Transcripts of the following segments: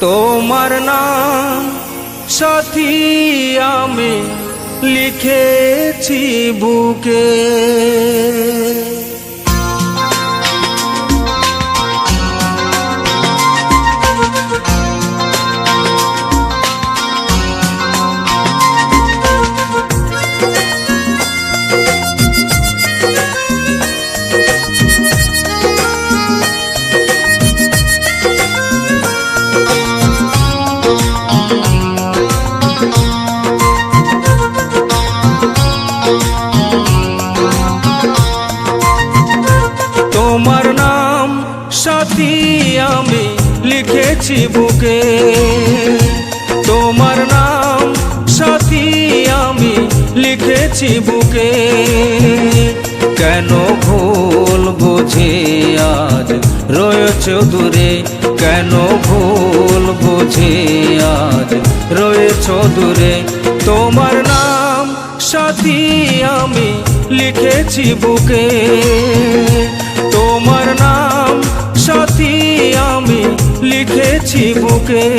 তোমার নাম সাথী আমি লিখেছি বুকে। লিখেছি বুকে। কেন ভুল বুঝে আজ? রয়েছ দূরে। কেন ভুল বুঝে আজ? রয়েছ দূরে। তোমার নাম সাথী আমি লিখেছি বুকে। তোমার নাম সাথী আমি লিখেছি বুকে।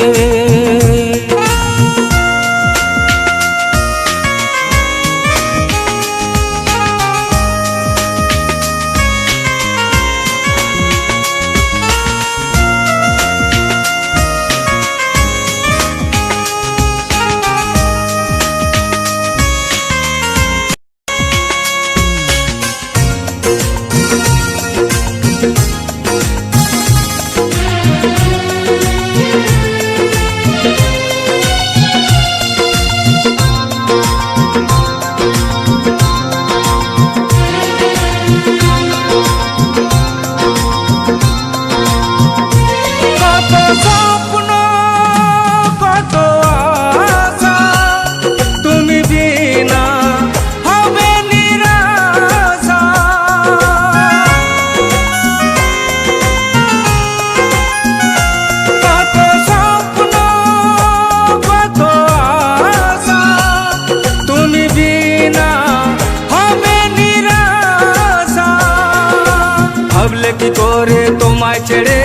ভাবলে কি করে তোমায় ছেড়ে?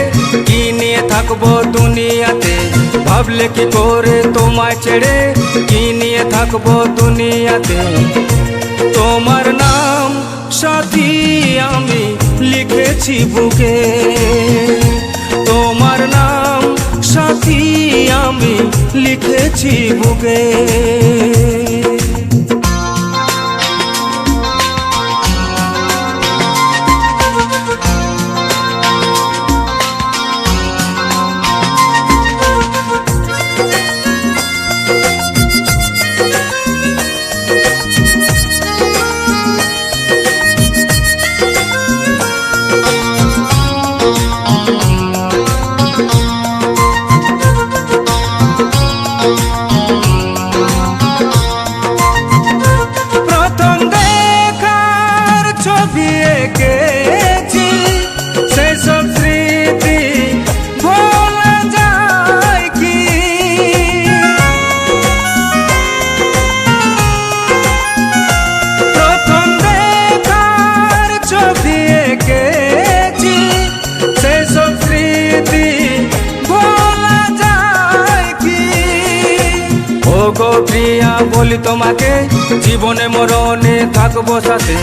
কি নিয়ে থাকব দুনিয়াতে? ভাবলে কি করে তোমায় ছেড়ে? কি নিয়ে থাকব দুনিয়াতে? তোমার নাম সাথী আমি লিখেছি বুকে। তোমার নাম সাথী আমি লিখেছি বুকে। বলি তোমাকে, জীবনে মরণে থাকব সাথে।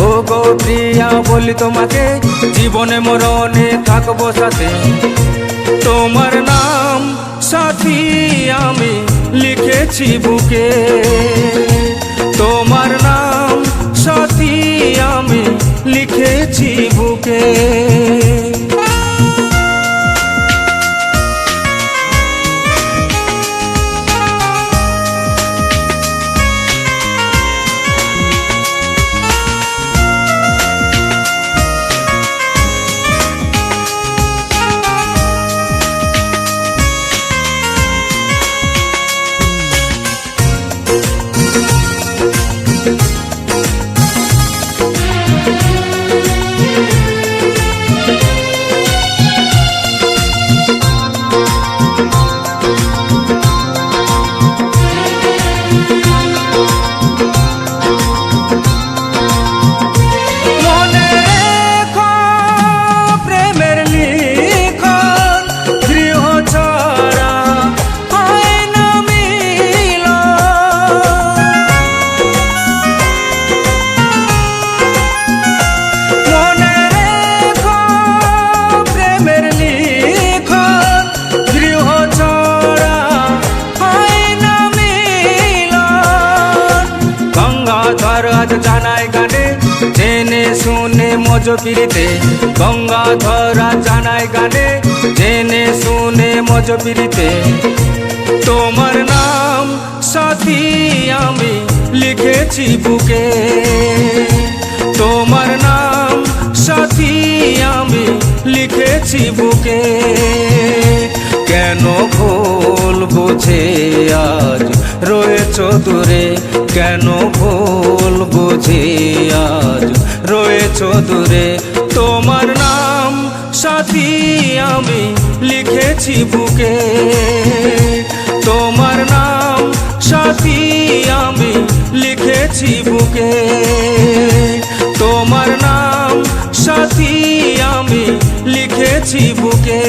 ও গো বলি তোমাকে, জীবনে মরণে থাকব সাথে। তোমার নাম সাথী আমি লিখেছি বুকে। আজ জানায় গানে, জেনে শুনে মজপিরিতে গঙ্গাধর আজ জানাই গানে, জেনে শুনে মজপিরিতে তোমার নাম সাথী আমি লিখেছি বুকে। তোমার নাম সাথী কেন ভুল বুঝি আজ? রয়েছ দূরে, তোমার নাম সাথী আমি লিখেছি বুকে। তোমার নাম সাথী আমি লিখেছি বুকে। তোমার নাম সাথী আমি লিখেছি বুকে।